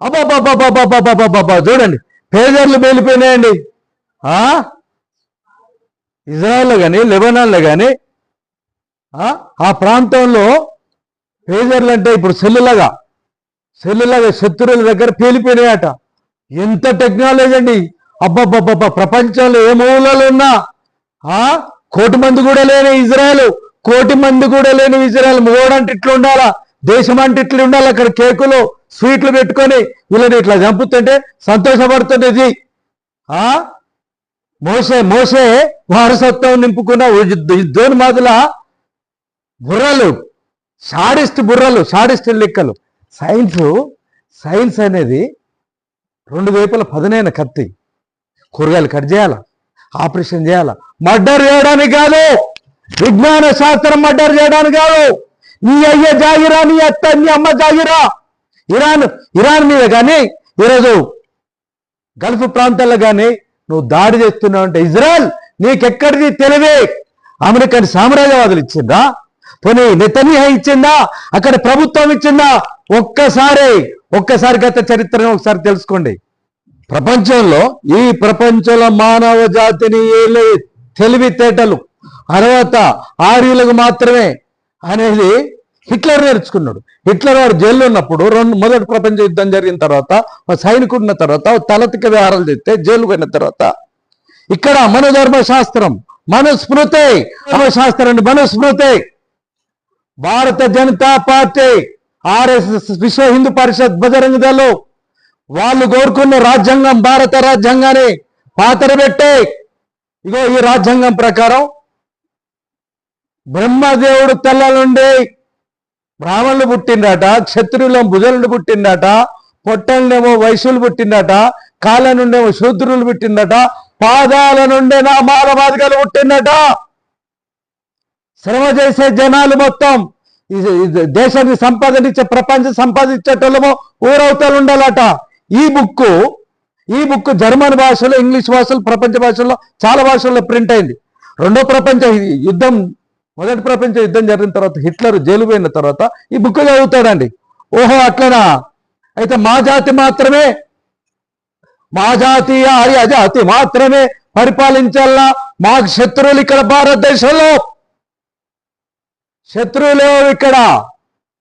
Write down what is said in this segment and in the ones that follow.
అబ్బాబ్బాబ్బాబ్బాబ్బాబ్బాబ్బా చూడండి పేజర్లు పేలిపోయినాయండి ఇజ్రాయెల్లో కానీ లెబనాన్లో కానీ ఆ? ప్రాంతంలో పేజర్లు అంటే ఇప్పుడు సెల్లులాగా సెల్లులాగా శత్రువుల దగ్గర పేలిపోయినాయట. ఎంత టెక్నాలజీ అండి. అబ్బబ్బబ్బబ్బా ప్రపంచంలో ఏ మూలలో ఉన్నా ఆ? కోటి మంది కూడా లేని ఇజ్రాయెల్ కోటి మంది కూడా లేని ఇజ్రాయెల్. మూడంటే ఇట్లా ఉండాలా దేశం అంటే ఇట్లా ఉండాలి అక్కడ కేకులు స్వీట్లు పెట్టుకొని వీళ్ళని ఇట్లా చంపుతుంటే సంతోషపడుతుంది ఆ? మోసే మోసే వారసత్వం నింపుకున్న యుద్ధోని మాదుల బుర్రలు షాడిస్ట్ బుర్రలు షాడిస్ట్ లెక్కలు. సైన్స్ సైన్స్ అనేది రెండు వైపుల పదునైన కత్తి. కూరగాయలు కట్ చేయాలా? ఆపరేషన్ చేయాలా? మర్డర్ చేయడానికి కాదు! విజ్ఞాన శాస్త్రం మర్డర్ చేయడానికి కాదు! నీ అయ్య జాగిరా నీ అత్త నీ అమ్మ జాగిరా ఇరాన్ ఇరాన్ మీద కానీ ఈరోజు గల్ఫ్ ప్రాంతాల్లో కానీ నువ్వు దాడి చేస్తున్నావు అంటే ఇజ్రాయెల్ నీకెక్కడిది తెలివే? అమెరికన్ సామ్రాజ్యవాదులు ఇచ్చిందా? పోనీ నెతన్యా ఇచ్చిందా? అక్కడ ప్రభుత్వం ఇచ్చిందా? ఒక్కసారి ఒక్కసారి గత చరిత్రను ఒకసారి తెలుసుకోండి. ప్రపంచంలో ఈ ప్రపంచంలో మానవ జాతిని తెలివితేటలు. అర్హత ఆర్యులకు మాత్రమే అనేది హిట్లర్ నేర్చుకున్నాడు. హిట్లర్ వాడు జైల్లో ఉన్నప్పుడు రెండు మొదటి ప్రపంచ యుద్ధం జరిగిన తర్వాత ఒక ఉన్న తర్వాత తలతిక వ్యవహారాలు చేస్తే జైలు పోయిన తర్వాత. ఇక్కడ మనోధర్మ శాస్త్రం మనుస్మృతి అండి మనుస్మృతి. భారత జనతా పార్టీ ఆర్ఎస్ఎస్ విశ్వ హిందూ పరిషత్ బజరంగ దళం వాళ్ళు కోరుకున్న రాజ్యాంగం భారత రాజ్యాంగాన్ని పాతర పెట్టే ఇగో ఈ రాజ్యాంగం ప్రకారం బ్రహ్మదేవుడు తెల్లలుండే బ్రాహ్మణులు పుట్టిండట క్షత్రులం భుజలను పుట్టిండట పొట్టలనేమో వైశ్యులు పుట్టిండట కాళ్ళ నుండేమో శూద్రులు పుట్టిండట పాదాల నుండే నా మానవాదికలు పుట్టిండట శ్రమ చేసే జనాలు మొత్తం దేశాన్ని సంపాదించే ప్రపంచం సంపాదించేటోళ్ళమో ఊరవతలు ఉండాలట. ఈ బుక్ ఈ బుక్ జర్మన్ భాషలో ఇంగ్లీష్ భాషలో ప్రపంచ భాషల్లో చాలా భాషల్లో ప్రింట్ అయింది. రెండో ప్రపంచ యుద్ధం మొదటి ప్రపంచ యుద్ధం జరిగిన తర్వాత హిట్లర్ జైలు పోయిన తర్వాత ఈ బుక్ చదువుతాడండి. ఓహో అట్లనా? అయితే మా జాతి మాత్రమే మా జాతీయ ఆర్య జాతి మాత్రమే పరిపాలించాలా? మాకు శత్రువులు ఇక్కడ భారతదేశంలో. శత్రువులు ఇక్కడ?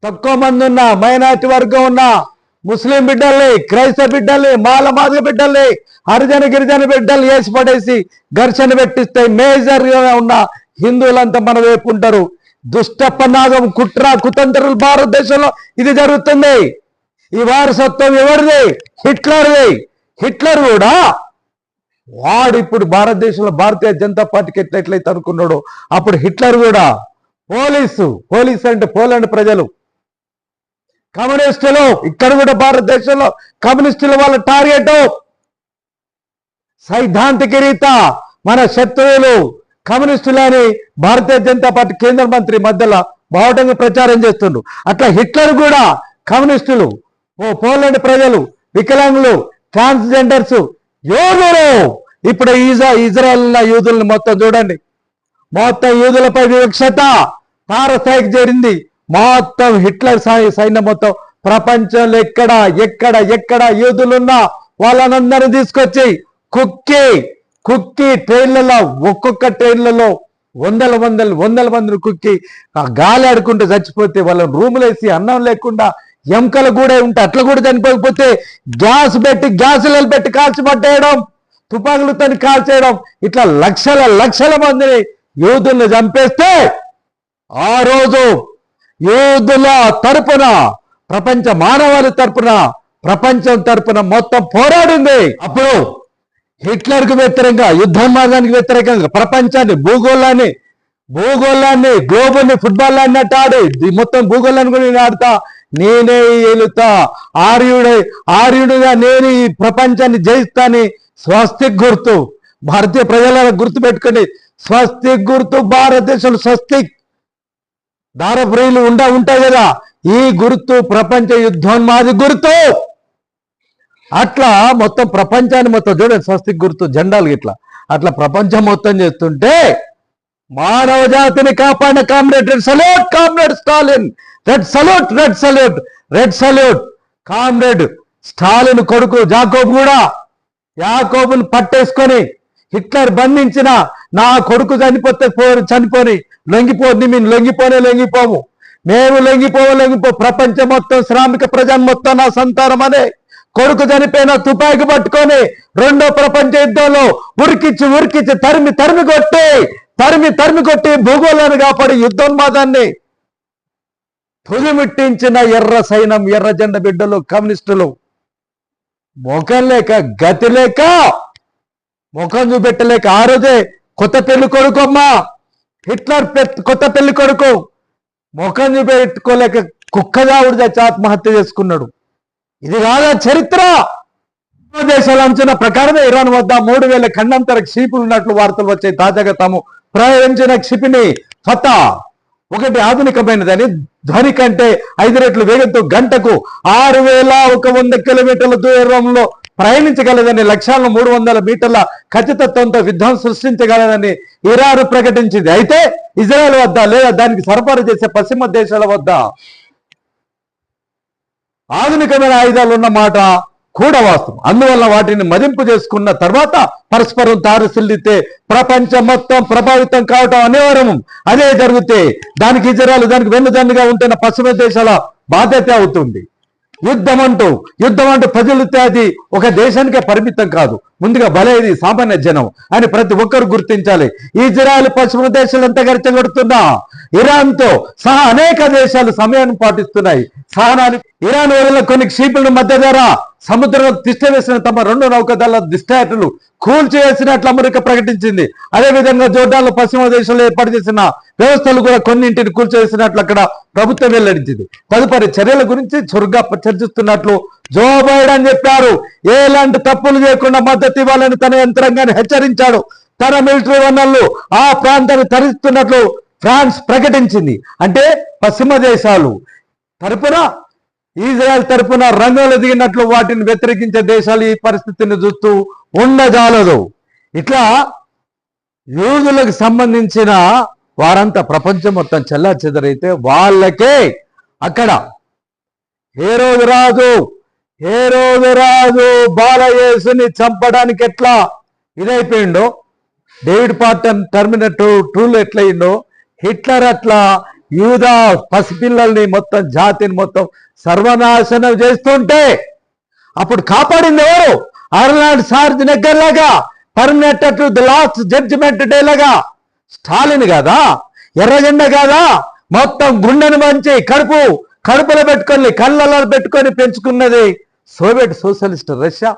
తక్కువ మంది ఉన్న మైనార్టీ వర్గం ఉన్న ముస్లిం బిడ్డల్ని క్రైస్తవ బిడ్డల్ని మాల మాదిగ బిడ్డల్ని హరిజన గిరిజన బిడ్డలు వేసి పడేసి ఘర్షణ పెట్టిస్తే మేజర్గా ఉన్న హిందువులంతా మన వైపు ఉంటారు. దుష్టపనాగం కుట్ర కుతంత్రులు భారతదేశంలో ఇది జరుగుతుంది. ఈ వారసత్వం ఎవరిది? హిట్లర్ది. హిట్లర్ కూడా వాడు ఇప్పుడు భారతదేశంలో భారతీయ జనతా పార్టీకి ఎట్లయితే అనుకున్నాడో అప్పుడు హిట్లర్ కూడా పోలీసు పోలీసు అంటే పోలాండ్ ప్రజలు. కమ్యూనిస్టులు ఇక్కడ కూడా భారతదేశంలో కమ్యూనిస్టుల వాళ్ళ టార్గెట్. సైద్ధాంతిక రీత మన శత్రువులు కమ్యూనిస్టులని భారతీయ జనతా పార్టీ కేంద్ర మంత్రి మధ్యలో బావటంగా ప్రచారం చేస్తుండ్రు. అట్లా హిట్లర్ కూడా కమ్యూనిస్టులు ఓ పోలాండ్ ప్రజలు వికలాంగులు ట్రాన్స్జెండర్స్ యోధులు ఇప్పుడు ఈజా ఇజ్రాయెల్ యూదుల్ని మొత్తం చూడండి. మొత్తం యూదులపై వివక్షత తారస్థాయికి చేరింది. మొత్తం హిట్లర్ సాయి సైన్యం మొత్తం ప్రపంచంలో ఎక్కడ ఎక్కడ ఎక్కడ యూదులున్నా వాళ్ళనందరూ తీసుకొచ్చి కుక్కి కుక్కి ట్రైన్లలో ఒక్కొక్క ట్రైన్లలో వందల వందలు వందల మందిని కుక్కి ఆ గాలి ఆడుకుంటూ చచ్చిపోతే వాళ్ళని రూములు వేసి అన్నం లేకుండా ఎముకలు కూడా ఉంటే అట్లా కూడా చనిపోకపోతే గ్యాస్ పెట్టి గ్యాసులు పెట్టి కాల్చి పట్టేయడం తుపాకులతో కాల్చేయడం ఇట్లా లక్షల లక్షల మందిని యూదుల్ని చంపేస్తే ఆ రోజు యూదుల తరపున ప్రపంచ మానవాళి తరపున ప్రపంచం తరపున మొత్తం పోరాడింది. అప్పుడు హిట్లర్కు వ్యతిరేకంగా యుద్ధ మార్గానికి వ్యతిరేకంగా ప్రపంచాన్ని భూగోళాన్ని భూగోళాన్ని గ్లోబల్ని ఫుట్బాల్ అన్నట్టు ఆడి. మొత్తం భూగోళాన్ని కూడా నేను ఆడతా నేనే ఏలుతా. ఆర్యుడే ఆర్యుడుగా నేను ఈ ప్రపంచాన్ని జయిస్తాని. స్వస్తిక్ గుర్తు. భారతీయ ప్రజల గుర్తు పెట్టుకోండి స్వస్తిక్ గుర్తు భారతదేశంలో స్వస్తిక్ దారప్రియులు ఉండ ఉంటాయి కదా. ఈ గుర్తు ప్రపంచ యుద్ధోన్మాది గుర్తు. అట్లా మొత్తం ప్రపంచాన్ని మొత్తం చూడండి స్వస్తికి గుర్తు జెండాలు ఇట్లా. అట్లా ప్రపంచం మొత్తం చేస్తుంటే మానవ జాతిని కాపాడిన comrade red salute comrade Stalin. Red salute red salute red salute. Comrade Stalin కొడుకు జాకోబ్ కూడా యాకోబును పట్టేసుకొని హిట్లర్ బంధించిన నా కొడుకు చనిపోతే పో చనిపోని లొంగిపోని మేము లొంగిపోనే లొంగిపోము. మేము లొంగిపోవు లొంగిపో ప్రపంచం మొత్తం శ్రామిక ప్రజలు మొత్తం నా సంతానం అనే కొడుకు చనిపోయిన తుపాకి పట్టుకొని రెండో ప్రపంచ యుద్ధంలో ఉరికిచ్చి ఉరికిచ్చి తరిమి తరిమి కొట్టి తరిమి తరిమి కొట్టి భూగోళాన్ని కాపాడి యుద్ధోన్మాదాన్ని తుదిమిట్టించిన ఎర్ర సైనం ఎర్ర జెండ బిడ్డలు కమ్యూనిస్టులు. ముఖం లేక గతి లేక ముఖం చూపెట్టలేక ఆ రోజే కొత్త పెళ్ళి కొడుకు అమ్మా. హిట్లర్ కొత్త పెళ్ళి కొడుకు. ముఖం చూపెట్టుకోలేక కుక్కదావుడు చచ్చి ఆత్మహత్య చేసుకున్నాడు. ఇది కాదా చరిత్ర. దేశాల అంచనా ప్రకారమే ఇరాన్ వద్ద మూడు వేల ఖండంతర క్షిపులు ఉన్నట్లు వార్తలు వచ్చాయి. తాజాగా తాము ప్రయోగించిన క్షిపిని ఫతా. ఒకటి ఆధునికమైనదని ధ్వని కంటే ఐదు రెట్లు వేగంతో గంటకు ఆరు వేల ఒక వంద కిలోమీటర్ల దూరంలో ప్రయాణించగలదని లక్ష్యాలను మూడు వందల మీటర్ల ఖచ్చితత్వంతో యుద్ధం సృష్టించగలదని ఇరాన్ ప్రకటించింది. అయితే ఇజ్రాయెల్ వద్ద లేదా దానికి సరఫరా చేసే పశ్చిమ దేశాల వద్ద ఆధునికమైన ఆయుధాలు ఉన్నమాట కూడా వాస్తవం. అందువల్ల వాటిని మదింపు చేసుకున్న తర్వాత పరస్పరం తారసిల్లితే ప్రపంచం మొత్తం ప్రభావితం కావటం అనివార్యం అదే జరిగితే దానికి ఇజరాలు దానికి వెన్నుదన్నుగా ఉంటున్న పశ్చిమ దేశాల బాధ్యత అవుతుంది. యుద్ధం అంటూ యుద్ధం అంటూ ప్రజలు అది ఒక దేశానికే పరిమితం కాదు. ముందుగా బలేది సామాన్య జనం. అని ప్రతి ఒక్కరు గుర్తించాలి. ఇజ్రాయెల్ పశ్చిమ దేశాలు ఎంత గడిచగడుతున్నా ఇరాన్తో సహా అనేక దేశాలు సమయాన్ని పాటిస్తున్నాయి. సహనాన్ని ఇరాన్ వదిలిన కొన్ని క్షీపులను మధ్య ద్వారా సముద్రంలో తిష్ట వేసిన తమ రెండు నౌకదళ దిష్టాటలు కూల్చేసినట్లు అమెరికా ప్రకటించింది. అదేవిధంగా జోర్డాన్లో పశ్చిమ దేశంలో ఏర్పాటు చేసిన వ్యవస్థలు కూడా కొన్నింటిని కూల్చేసినట్లు అక్కడ ప్రభుత్వం వెల్లడించింది. తదుపరి చర్యల గురించి చురుగ్గా చర్చిస్తున్నట్లు జో బైడెన్ చెప్పారు. ఎలాంటి తప్పులు చేయకుండా మద్దతు ఇవ్వాలని తన యంత్రాంగాన్ని హెచ్చరించాడు. తన మిలిటరీ వనరులు ఆ ప్రాంతాన్ని తరిస్తున్నట్లు ఫ్రాన్స్ ప్రకటించింది. అంటే పశ్చిమ దేశాలు తరపున ఇజ్రాయెల్ తరపున రంగంలో దిగినట్లు వాటిని వ్యతిరేకించే దేశాలు ఈ పరిస్థితిని చూస్తూ ఉండజాలదు. ఇట్లా యూదులకు సంబంధించిన వారంతా ప్రపంచం మొత్తం చెల్లా చెదరైతే వాళ్ళకే అక్కడ ఏ రోజు రాజు ఏ రోజు రాజు బాలయేసుని చంపడానికి ఎట్లా ఇదైపోయిండో డేవిడ్ పార్టన్ టర్మినేటర్ టూల్ ఎట్లయిందో హిట్లర్ అట్లా యూదా పసిపిల్లల్ని మొత్తం జాతిని మొత్తం సర్వనాశనం చేస్తుంటే అప్పుడు కాపాడింది ఎవరు? అరుణాడ్ సార్జ్ దగ్గరలాగా permanent to the last judgement day లాగా. స్టాలిన్ కాదా? ఎర్రజెండ కాదా? మొత్తం గుండెను మంచి కడుపు కడుపులో పెట్టుకొని కళ్ళలో పెట్టుకొని పెంచుకున్నది సోవియట్ సోషలిస్ట్ రష్యా.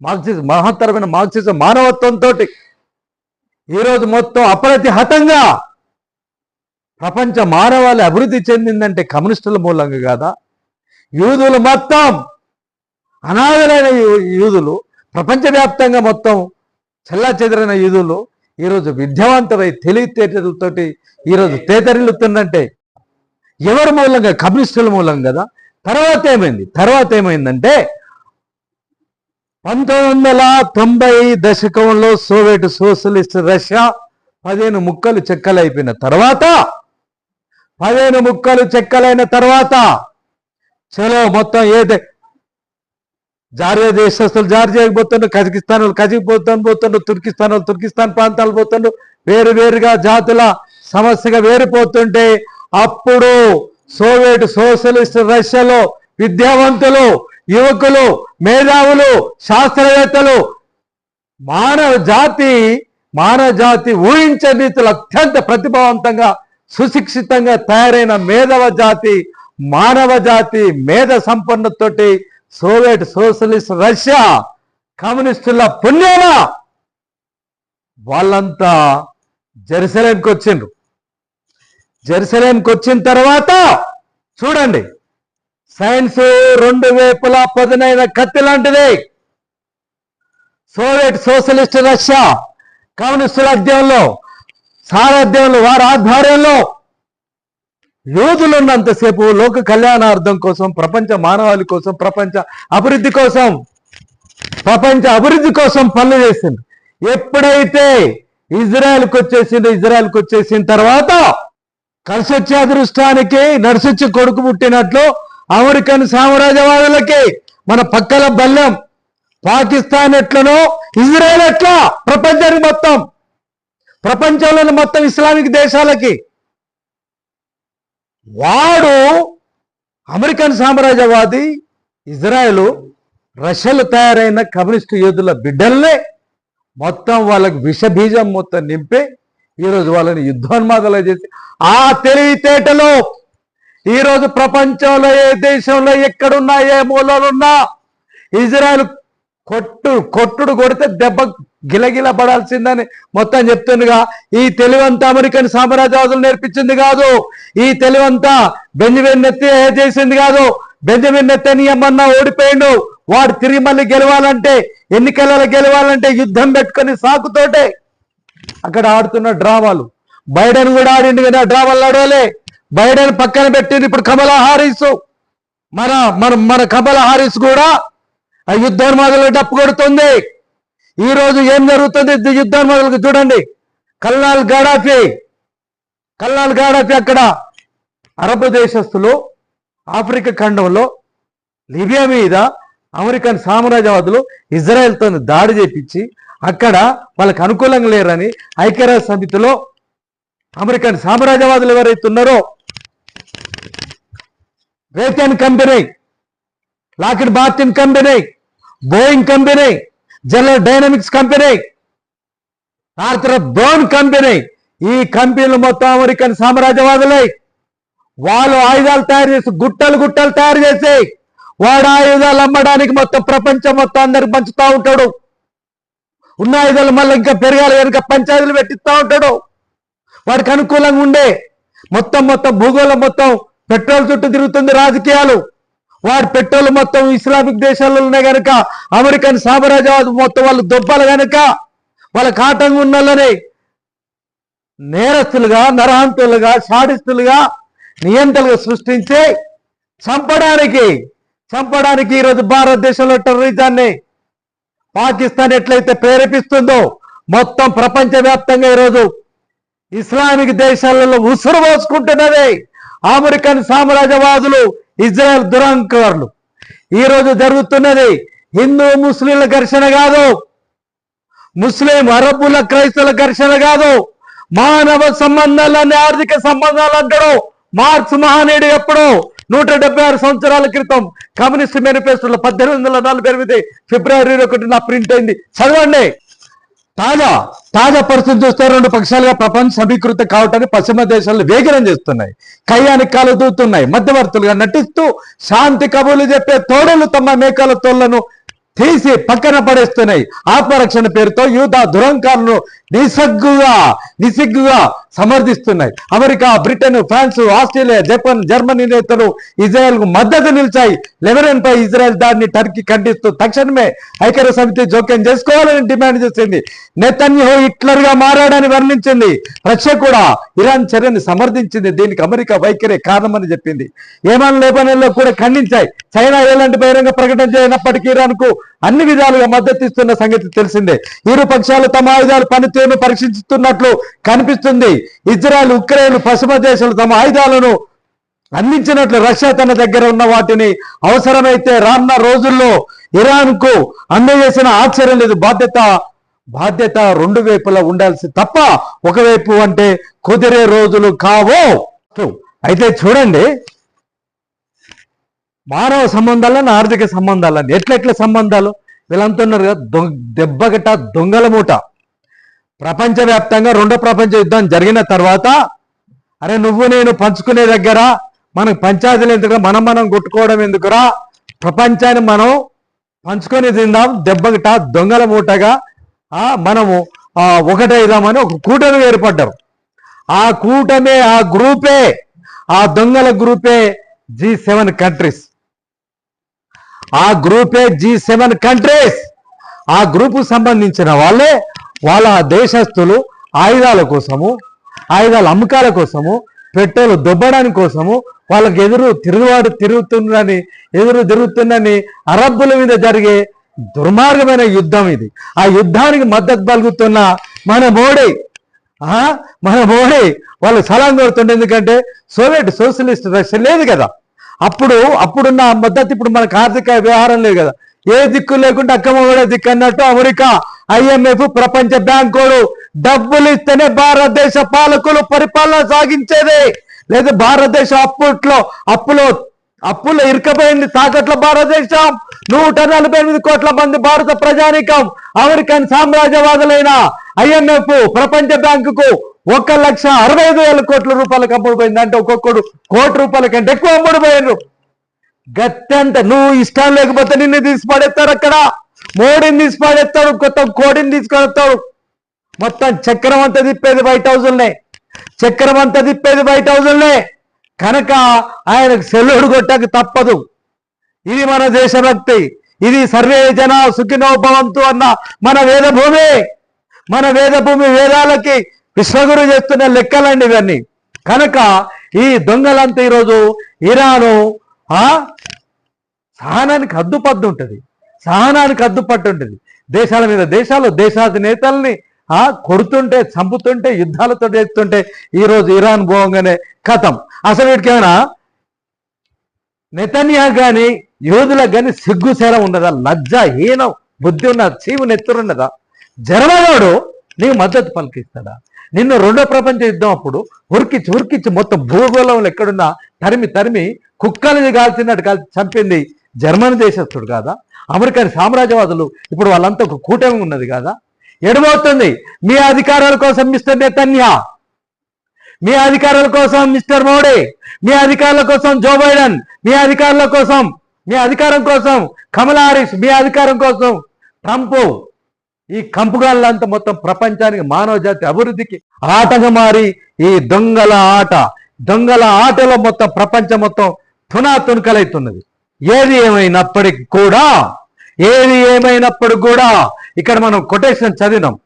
మార్క్సిజం మహత్తరమైన మార్క్సిజం మానవత్వంతో ఈరోజు మొత్తం అప్రతిహతంగా ప్రపంచ మానవాళి అభివృద్ధి చెందిందంటే కమ్యూనిస్టుల మూలంగా కాదా? యూదులు మొత్తం అనాథలైన యూదులు ప్రపంచవ్యాప్తంగా మొత్తం చెల్లా చెదరైన యూదులు ఈరోజు విద్యావంతులై తెలివితేటలతోటి ఈరోజు తేతరిల్లుతుందంటే ఎవరి మూలంగా? కమ్యూనిస్టుల మూలం కదా. తర్వాత ఏమైంది? తర్వాత ఏమైందంటే పంతొమ్మిది వందల తొంభై దశకంలో సోవియట్ సోషలిస్ట్ రష్యా పదిహేను ముక్కలు చెక్కలైపోయిన తర్వాత పదిహేను ముక్కలు చెక్కలైన తర్వాత చలో మొత్తం ఏదే జారే దేశస్తులు జారీ చేయకపోతుండ్రు కజకిస్తాన్ వాళ్ళు కజకిపోతాను పోతుండ్రు తుర్కిస్తాన్ వాళ్ళు తుర్కిస్తాన్ ప్రాంతాలు పోతుండ్రు. వేరు వేరుగా జాతుల సమస్యగా వేరిపోతుంటే అప్పుడు సోవియట్ సోషలిస్ట్ రష్యాలో విద్యావంతులు యువకులు మేధావులు శాస్త్రవేత్తలు మానవ జాతి మానవ జాతి ఊహించే రీతిలో అత్యంత ప్రతిభావంతంగా సుశిక్షితంగా తయారైన మేధవ జాతి మానవ జాతి మేధ సంపన్నతోటి సోవియట్ సోషలిస్ట్ రష్యా కమ్యూనిస్టుల పుణ్యాన వాళ్ళంతా జెరూసలేంకి వచ్చిండ్రు. జెరూసలేంకి వచ్చిన తర్వాత చూడండి సైన్స్ రెండు వైపులా పదునైన కత్తి లాంటిది. సోవియట్ సోషలిస్ట్ రష్యా కమ్యూనిస్టుల అధ్యయంలో సారథ్యంలో వారి ఆధ్వర్యంలో యోధులు ఉన్నంతసేపు లోక కళ్యాణార్థం కోసం ప్రపంచ మానవాళి కోసం ప్రపంచ అభివృద్ధి కోసం ప్రపంచ అభివృద్ధి కోసం పనులు చేసింది. ఎప్పుడైతే ఇజ్రాయెల్కి వచ్చేసింది ఇజ్రాయెల్కి వచ్చేసిన తర్వాత కలిసి వచ్చే అదృష్టానికి నడిసొచ్చి కొడుకు పుట్టినట్లు అమెరికన్ సామ్రాజ్యవాదులకి మన పక్కల బల్లెం. పాకిస్తాన్ ఎట్లనో ఇజ్రాయెల్ ఎట్లా? ప్రపంచానికి మొత్తం. ప్రపంచంలోని మొత్తం ఇస్లామిక్ దేశాలకి వాడు అమెరికన్ సామ్రాజ్యవాది ఇజ్రాయెల్ రష్యాలు తయారైన కమ్యూనిస్టు యోధుల బిడ్డల్నే మొత్తం వాళ్ళకి విషబీజం మొత్తం నింపి ఈరోజు వాళ్ళని యుద్ధోన్మాదాలు చేసి ఆ తెలివితేటలో ఈరోజు ప్రపంచంలో ఏ దేశంలో ఎక్కడున్నా ఏ మూలలున్నా ఇజ్రాయెల్ కొట్టు కొట్టుడు కొడితే దెబ్బ గిలగిల పడాల్సిందని మొత్తం చెప్తుండగా ఈ తెలివంతా అమెరికన్ సామ్రాజ్యవాదులు నేర్పించింది కాదు. ఈ తెలివంతా బెంజమిన్ నెత్తి చేసింది కాదు. బెంజమిన్ ఏమన్నా ఓడిపోయిండు. వాడు తిరిగి మళ్ళీ గెలవాలంటే ఎన్నికలలో గెలవాలంటే యుద్ధం పెట్టుకొని సాకుతోటే అక్కడ ఆడుతున్న డ్రామాలు. బైడెన్ కూడా ఆడిండు కదా డ్రామాలు ఆడవలే బైడెన్ పక్కన పెట్టింది ఇప్పుడు కమలా హారీస్. మన మన మన కమలా హారీస్ కూడా ఆ యుద్ధోన్మాదులు డప్పు కొడుతుంది. ఈ రోజు ఏం జరుగుతుంది? ఈ యుద్ధోన్మాదులకు చూడండి. కల్లాల్ గాడాపి కల్లాల్ గాడాపి అక్కడ అరబ్ దేశస్తులు ఆఫ్రికా ఖండంలో లిబియా మీద అమెరికన్ సామ్రాజ్యవాదులు ఇజ్రాయెల్తో దాడి చేపించి అక్కడ వాళ్ళకి అనుకూలంగా లేరని ఐక్యరాజ్య సమితిలో అమెరికన్ సామ్రాజ్యవాదులు ఎవరైతే ఉన్నారో Raytheon company. Lockheed Martin company Boeing company General Dynamics company Northrop bone company. ఈ కంపెనీలు మొత్తం అమెరికన్ సామ్రాజ్యవాదులై. వాళ్ళు ఆయుధాలు తయారు చేసి గుట్టలు గుట్టలు తయారు చేసి వాడు ఆయుధాలు అమ్మడానికి మొత్తం ప్రపంచం మొత్తం అందరికి పంచుతూ ఉంటాడు. ఉన్న ఆయుధాలు మళ్ళీ ఇంకా పెరగాలి కనుక పంచాయతీలు పెట్టిస్తూ ఉంటాడు. వాడికి అనుకూలంగా ఉండే మొత్తం మొత్తం భూగోళం మొత్తం పెట్రోల్ చుట్టూ తిరుగుతుంది రాజకీయాలు. వాడు పెట్రోల్ మొత్తం ఇస్లామిక్ దేశాల్లో ఉన్నాయి కనుక అమెరికన్ సామ్రాజ్యవాదం మొత్తం వాళ్ళు దొబ్బలు కనుక వాళ్ళ కాటంగా ఉన్నోళ్ళని నేరస్తులుగా నరహంతులుగా షాడిస్తులుగా నియంత్రణలు సృష్టించి చంపడానికి చంపడానికి ఈరోజు భారతదేశంలో టెర్రరిజాన్ని పాకిస్తాన్ ఎట్లయితే ప్రేరేపిస్తుందో మొత్తం ప్రపంచవ్యాప్తంగా ఈరోజు ఇస్లామిక్ దేశాలలో ఉసురు పోసుకుంటున్నది. American సామ్రాజ్యవాదులు Israel దురంకారులు. ఈ రోజు జరుగుతున్నది హిందూ ముస్లింల ఘర్షణ కాదు. ముస్లిం అరబ్బుల క్రైస్తవుల ఘర్షణ కాదు. మానవ సంబంధాలన్నీ ఆర్థిక సంబంధాలు అంటాడు మార్క్స్ మహానీయుడు ఎప్పుడు? నూట డెబ్బై ఆరు సంవత్సరాల క్రితం కమ్యూనిస్ట్ మేనిఫెస్టోలో పద్దెనిమిది వందల నలభై ఎనిమిది ఫిబ్రవరి ఒకటి నా ప్రింట్ అయింది. చదవండి. తాజా తాజా పరిస్థితి చూస్తే రెండు పక్షాలుగా ప్రపంచ సమీకృత కావటాన్ని పశ్చిమ దేశాలు వేగనం చేస్తున్నాయి. కయ్యానికి కాలు దూతున్నాయి. మధ్యవర్తులుగా నటిస్తూ శాంతి కబుర్లు చెప్పే తోడలు తమ మేకల తోళ్ళను తీసి పక్కన పడేస్తున్నాయి. ఆత్మరక్షణ పేరుతో యూత దురంకారులను నిస్సగ్గుగా నిసిగ్గుగా సమర్థిస్తున్నాయి. America Britain France Australia Japan Germany నేతలు ఇజ్రాయెల్కు మద్దతు నిలిచాయి. లెబనన్ పై ఇజ్రాయెల్ దాడిని టర్కీ ఖండిస్తూ తక్షణమే ఐక్యర సమితి జోక్యం చేసుకోవాలని డిమాండ్ చేసింది. నెతన్యహో హిట్లర్గా మారాడని వర్ణించింది. రష్యా కూడా ఇరాన్ చర్యని సమర్థించింది. దీనికి అమెరికా వైఖరి కారణమని చెప్పింది. ఏమన్ లేబనన్లో కూడా ఖండించాయి. చైనా ఎలాంటి బహిరంగ ప్రకటన చేయనప్పటికీ ఇరాన్కు అన్ని విధాలుగా మద్దతు ఇస్తున్న సంగతి తెలిసిందే. ఇరు పక్షాలు తమ ఆయుధాల పనితీరును పరీక్షిస్తున్నట్లు కనిపిస్తుంది. ఇజ్రాయెల్ ఉక్రెయిన్ పశ్చిమ దేశాలు తమ ఆయుధాలను అందించినట్లు రష్యా తన దగ్గర ఉన్న వాటిని అవసరమైతే రానున్న రోజుల్లో ఇరాన్కు అందజేసిన ఆశ్చర్యం లేదు. బాధ్యత బాధ్యత రెండు వైపులా ఉండాల్సి తప్ప ఒకవైపు అంటే కుదిరే రోజులు కావో. అయితే చూడండి. మానవ సంబంధాలను ఆర్థిక సంబంధాలను ఎట్లెట్ల సంబంధాలు? వీళ్ళంతా ఉన్నారు కదా దొంగ దెబ్బగట దొంగల మూట. ప్రపంచవ్యాప్తంగా రెండో ప్రపంచ యుద్ధం జరిగిన తర్వాత అరే నువ్వు నేను పంచుకునే దగ్గర మనకు పంచాయతీలు ఎందుకురా మనం మనం కొట్టుకోవడం ఎందుకురా? ప్రపంచాన్ని మనం పంచుకొని తిందాం దెబ్బగిట దొంగల మూటగా ఆ మనము ఆ ఒకటైదామని ఒక కూటమి ఏర్పడ్డారు ఆ కూటమే ఆ గ్రూపే ఆ దొంగల గ్రూపే జీ సెవెన్ కంట్రీస్. ఆ గ్రూపే జీ సెవెన్ కంట్రీస్. ఆ గ్రూపు సంబంధించిన వాళ్ళే వాళ్ళ దేశస్తులు ఆయుధాల కోసము ఆయుధాల అమ్మకాల కోసము పెట్రోల్ దొబ్బడానికి కోసము వాళ్ళకి ఎదురు తిరుగుబాటు తిరుగుతుందని ఎదురు తిరుగుతుందని అరబ్బుల మీద జరిగే దుర్మార్గమైన యుద్ధం ఇది. ఆ యుద్ధానికి మద్దతు పలుకుతున్న మన మోడీ ఆ మన మోడీ వాళ్ళు సలాం కొడుతుండే ఎందుకంటే సోవియట్ సోషలిస్ట్ రష్యా లేదు కదా. అప్పుడు అప్పుడున్న మద్దతు ఇప్పుడు మనకు ఆర్థిక వ్యవహారం లేదు కదా. ఏ దిక్కు లేకుండా అక్కమ్మ కూడా దిక్కు అన్నట్టు అమెరికా ఐఎంఎఫ్ ప్రపంచ బ్యాంకులు డబ్బులు ఇస్తేనే భారతదేశ పాలకులు పరిపాలన సాగించేది. లేదా భారతదేశ అప్పట్లో అప్పులో అప్పులో ఇరుకపోయింది తాకట్ల భారతదేశం. నూట నలభై ఎనిమిది కోట్ల మంది భారత ప్రజానికం అమెరికన్ సామ్రాజ్యవాదులైన ఐఎంఎఫ్ ప్రపంచ బ్యాంకుకు ఒక లక్ష అరవై ఐదు వేల కోట్ల రూపాయలకు అమ్ముడుపోయింది అంటే ఒక్కొక్కడు కోటి రూపాయల కంటే ఎక్కువ అమ్ముడుపోయారు గత్యంత నువ్వు ఇష్టం లేకపోతే నిన్ను తీసి పడేస్తారు అక్కడ. మోడీని తీసి కొత్త కోడిని తీసుకొని వస్తాడు. మొత్తం చక్రం అంతా తిప్పేది వైట్ హౌజుల్నే చక్రం అంతా తిప్పేది వైట్ హౌజుల్నే కనుక ఆయనకు సెల్లుడు కొట్టక తప్పదు. ఇది మన దేశభక్తి. ఇది సర్వే జన సుఖినోభవంతు అన్న మన వేదభూమి. మన వేదభూమి వేదాలకి విశ్వగురు చేస్తున్న లెక్కలండి ఇవన్నీ. కనుక ఈ దొంగలంతా ఈరోజు ఇరాను ఆ సహనానికి హద్దుపద్దు ఉంటుంది సహనానికి అద్దుపట్టు ఉంటుంది. దేశాల మీద దేశాలు దేశాధినేతల్ని ఆ కొడుతుంటే చంపుతుంటే యుద్ధాలతో చేస్తుంటే ఈరోజు ఇరాన్ పోగానే కథం అసలు వీటికేమైనా నెతన్యా కానీ యోధులకు కానీ సిగ్గు ఉండదా లజ్జ హీనం బుద్ధి ఉన్న చీవు నెత్తురున్నదా జర్మనోడు నీకు మద్దతు పలికిస్తాడా? నిన్ను రెండో ప్రపంచ యుద్ధం అప్పుడు ఉరికిచ్చి ఉరికిచ్చి మొత్తం భూగోళంలో ఎక్కడున్నా తరిమి తరిమి కుక్కలని కాల్చినట్టు కాల్చి చంపింది జర్మనీ దేశస్తుడు కాదా? అమెరికన్ సామ్రాజ్యవాదులు ఇప్పుడు వాళ్ళంతా ఒక కూటమి ఉన్నది కదా? ఎడమవుతుంది. మీ అధికారాల కోసం మిస్టర్ నెతన్యా. మీ అధికారాల కోసం మిస్టర్ మోడీ. మీ అధికారుల కోసం జో బైడెన్. మీ అధికారుల కోసం మీ అధికారం కోసం కమలా హారిస్ మీ అధికారం కోసం ట్రంప్. ఈ కంపుగాళ్ళంతా మొత్తం ప్రపంచానికి మానవ జాతి అభివృద్ధికి ఆటగా మారి ఈ దొంగల ఆట దొంగల ఆటలో మొత్తం ప్రపంచం మొత్తం తునా తునకలైతున్నది ఏది ఏమైనప్పటికి కూడా ఏది ఏమైనప్పుడు కూడా ఇక్కడ మనం కొటేషన్ చదివినాం.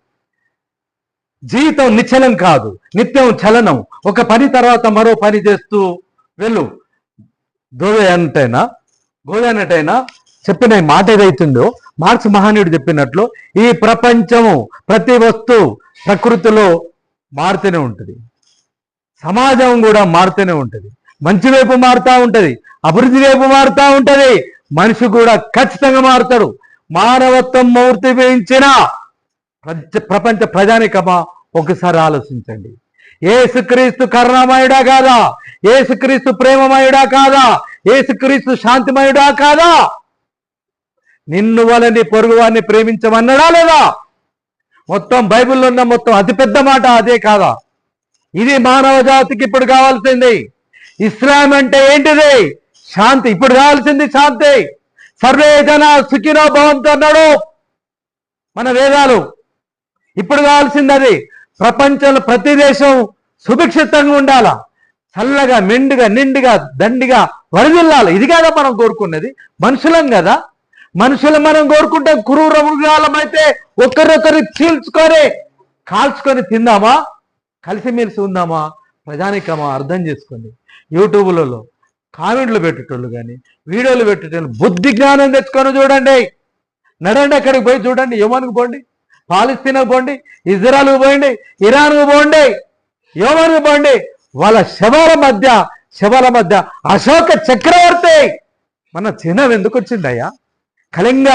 జీవితం నిశ్చలం కాదు నిత్యం చలనం. ఒక పని తర్వాత మరో పని చేస్తూ వెళ్ళు. గోవే అన్నట్టయినా గోవే అన్నట్టయినా చెప్పిన మాట ఏదైతుందో మార్క్స్ మహానీయుడు చెప్పినట్లు ఈ ప్రపంచము ప్రతి వస్తువు ప్రకృతిలో మారుతూనే ఉంటుంది. సమాజం కూడా మారుతూనే ఉంటుంది. మంచి వైపు మారుతూ ఉంటుంది అభివృద్ధి వైపు మారుతూ ఉంటుంది మనిషి కూడా ఖచ్చితంగా మారుతాడు. మానవత్వం మూర్తి వేయించిన ప్రపంచ ప్రపంచ ప్రజానికమా? ఒకసారి ఆలోచించండి. ఏసుక్రీస్తు కరుణామయుడా కాదా? ఏసుక్రీస్తు ప్రేమమయుడా కాదా? ఏసుక్రీస్తు శాంతిమయుడా కాదా? నిన్ను వలని పొరుగు వారిని ప్రేమించమన్నడా లేదా? మొత్తం బైబిల్లో ఉన్న మొత్తం అతిపెద్ద మాట అదే కాదా? ఇది మానవ జాతికి ఇప్పుడు కావాల్సింది. ఇస్లాం అంటే ఏంటిది? శాంతి ఇప్పుడు కావాల్సింది శాంతి. సర్వే జన సుఖినో భవంతు అన్నాడు మన వేదాలు. ఇప్పుడు కావాల్సింది అది. ప్రపంచంలో ప్రతి దేశం సుభిక్షితంగా ఉండాలా? చల్లగా మెండుగా నిండుగా దండిగా వరదిల్లాలి. ఇది కదా మనం కోరుకున్నది? మనుషులం కదా. మనుషులు మనం కోరుకుంటే క్రూర మృగాలం అయితే ఒకరొకరు చీల్చుకొని కాల్చుకొని తిందామా? కలిసిమెలిసి ఉందామా? ప్రజానికమా? అర్థం చేసుకోండి. యూట్యూబ్లలో కామెంట్లు పెట్టేటోళ్ళు కానీ వీడియోలు పెట్టేటోళ్ళు బుద్ధి జ్ఞానం తెచ్చుకొని చూడండి. నడండి అక్కడికి పోయి చూడండి. యోమానికి పోండి పాలిస్తీనాకు పోండి ఇజ్రాయల్కు పోండి ఇరాన్కు పోండి యోమానికి పోండి. వాళ్ళ శవాల మధ్య శవాల మధ్య అశోక చక్రవర్తి. మన చిహ్నం ఎందుకు వచ్చిందయ్యా? కళింగ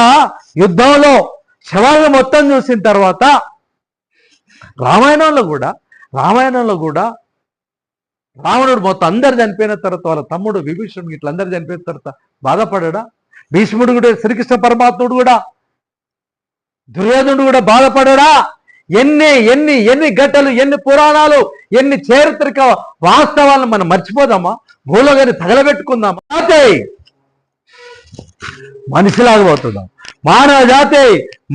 యుద్ధంలో శవాలను మొత్తం చూసిన తర్వాత రామాయణంలో కూడా రామాయణంలో కూడా రావణుడు మొత్తం అందరు చనిపోయిన తర్వాత వాళ్ళ తమ్ముడు విభీషణుడు ఇట్లా అందరు చనిపోయిన తర్వాత బాధపడడా భీష్ముడు కూడా శ్రీకృష్ణ పరమాత్ముడు కూడా దుర్యోధనుడు కూడా బాధపడడా ఎన్ని ఎన్ని ఎన్ని గట్టలు ఎన్ని పురాణాలు ఎన్ని చారిత్రక వాస్తవాలను మనం మర్చిపోదామా? భూలోగాన్ని తగలబెట్టుకుందామా? జాతి! మనిషిలాగా పోతుందాం మానవ జాతి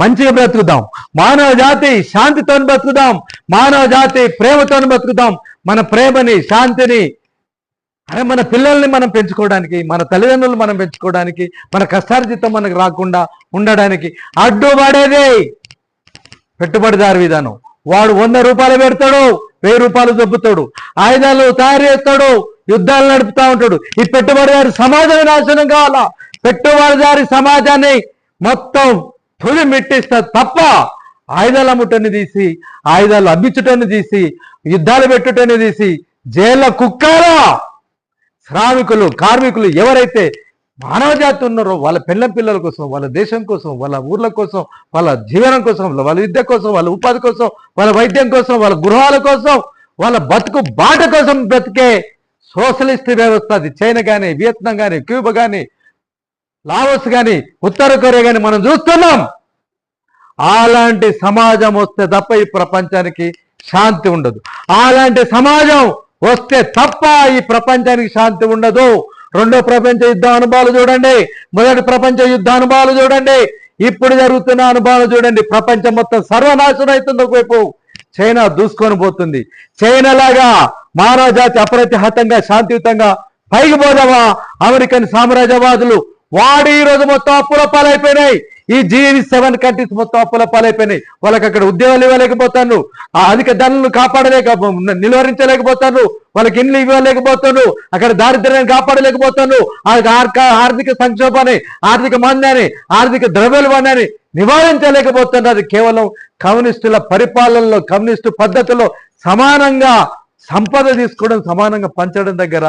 మంచిగా బ్రతుకుదాం. మానవ జాతి శాంతితో బ్రతుకుదాం. మానవ జాతి ప్రేమతో బ్రతుకుదాం. మన ప్రేమని శాంతిని అరే మన పిల్లల్ని మనం పెంచుకోవడానికి మన తల్లిదండ్రులు మనం పెంచుకోవడానికి మన కష్టార్జితం మనకు రాకుండా ఉండడానికి అడ్డుపడేది పెట్టుబడిదారు విధానం. వాడు వంద రూపాయలు పెడతాడు వెయ్యి రూపాయలు దొబ్బుతాడు ఆయుధాలు తయారు చేస్తాడు యుద్ధాలు నడుపుతా ఉంటాడు. ఈ పెట్టుబడిదారి సమాజం నాశనం కావాలా. పెట్టుబడిదారి సమాజాన్ని మొత్తం తొలి మెట్టిస్తా తప్ప ఆయుధాలు అమ్ముటని తీసి ఆయుధాలు అమ్మించటాన్ని తీసి యుద్ధాలు పెట్టుటని తీసి జైల్లో కుక్కారా శ్రామికులు కార్మికులు ఎవరైతే మానవజాతి ఉన్నారో వాళ్ళ పిల్ల పిల్లల కోసం వాళ్ళ దేశం కోసం వాళ్ళ ఊర్ల కోసం వాళ్ళ జీవనం కోసం వాళ్ళ విద్య కోసం వాళ్ళ ఉపాధి కోసం వాళ్ళ వైద్యం కోసం వాళ్ళ గృహాల కోసం వాళ్ళ బతుకు బాట కోసం బ్రతికే సోషలిస్ట్ వ్యవస్థ అది చైనా కానీ వియత్నాం కానీ క్యూబా కానీ లావోస్ కానీ ఉత్తర కొరియా కానీ మనం చూస్తున్నాం. అలాంటి సమాజం వస్తే తప్ప ఈ ప్రపంచానికి శాంతి ఉండదు. అలాంటి సమాజం వస్తే తప్ప ఈ ప్రపంచానికి శాంతి ఉండదు. రెండో ప్రపంచ యుద్ధ అనుభవాలు చూడండి. మొదటి ప్రపంచ యుద్ధ అనుభవాలు చూడండి. ఇప్పుడు జరుగుతున్న అనుభవాలు చూడండి. ప్రపంచం మొత్తం సర్వనాశనం అవుతుంది ఒకవైపు. చైనా దూసుకొని పోతుంది. చైనా లాగా మానవ జాతి అప్రతిహతంగా శాంతియుతంగా పైకి పోదామా? అమెరికన్ సామ్రాజ్యవాదులు వాడు ఈ రోజు మొత్తం అప్పుల పాలైపోయినాయి. ఈ జీవి సెవెన్ కంట్రీస్ మొత్తం అప్పుల పాలైపోయినాయి. వాళ్ళకి అక్కడ ఉద్యోగాలు ఇవ్వలేకపోతాను ఆ అధిక ధనలను కాపాడలేక నిలువరించలేకపోతాను వాళ్ళకి ఇండ్లు ఇవ్వలేకపోతాను అక్కడ దారిద్ర్యాన్ని కాపాడలేకపోతాను ఆ ఆర్థిక సంక్షోభాన్ని ఆర్థిక మాంద్యాన్ని ఆర్థిక ద్రవ్యోల్బణాన్ని నివారించలేకపోతున్నారు. అది కేవలం కమ్యూనిస్టుల పరిపాలనలో కమ్యూనిస్టు పద్ధతిలో సమానంగా సంపద తీసుకోవడం సమానంగా పంచడం దగ్గర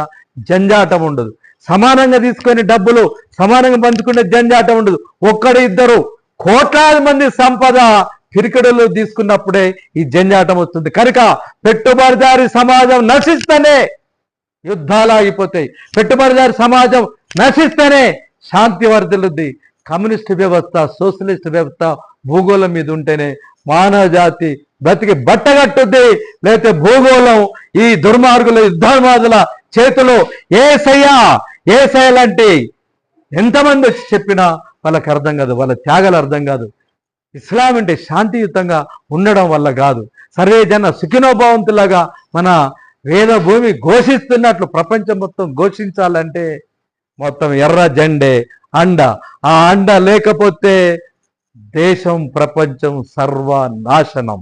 జంజాటం ఉండదు. సమానంగా తీసుకునే డబ్బులు సమానంగా పంచుకునే జంజాటం ఉండదు. ఒక్కడు ఇద్దరు కోట్లాది మంది సంపద పిరికడలు తీసుకున్నప్పుడే ఈ జంజాటం వస్తుంది. కనుక పెట్టుబడిదారి సమాజం నశిస్తేనే యుద్ధాలు ఆగిపోతాయి. పెట్టుబడిదారి సమాజం నశిస్తేనే శాంతి వర్ధిల్లుద్ది కమ్యూనిస్ట్ వ్యవస్థ సోషలిస్ట్ వ్యవస్థ భూగోళం మీద ఉంటేనే మానవ జాతి బతికి బట్టగట్టుద్ది. లేకపోతే భూగోళం ఈ దుర్మార్గుల యుద్ధాన్వాదుల చేతిలో. ఏసయ్యా ఏసయ్యలంటే ఎంతమంది వచ్చి చెప్పినా వాళ్ళకి అర్థం కాదు వాళ్ళ త్యాగాలు అర్థం కాదు. ఇస్లాం అంటే శాంతియుతంగా ఉండడం వల్ల కాదు. సర్వే జన సుఖినోభవంతులాగా మన వేద భూమి ఘోషిస్తున్నట్లు ప్రపంచం మొత్తం ఘోషించాలంటే మొత్తం ఎర్ర జెండే అండ. ఆ అండ లేకపోతే దేశం ప్రపంచం సర్వనాశనం.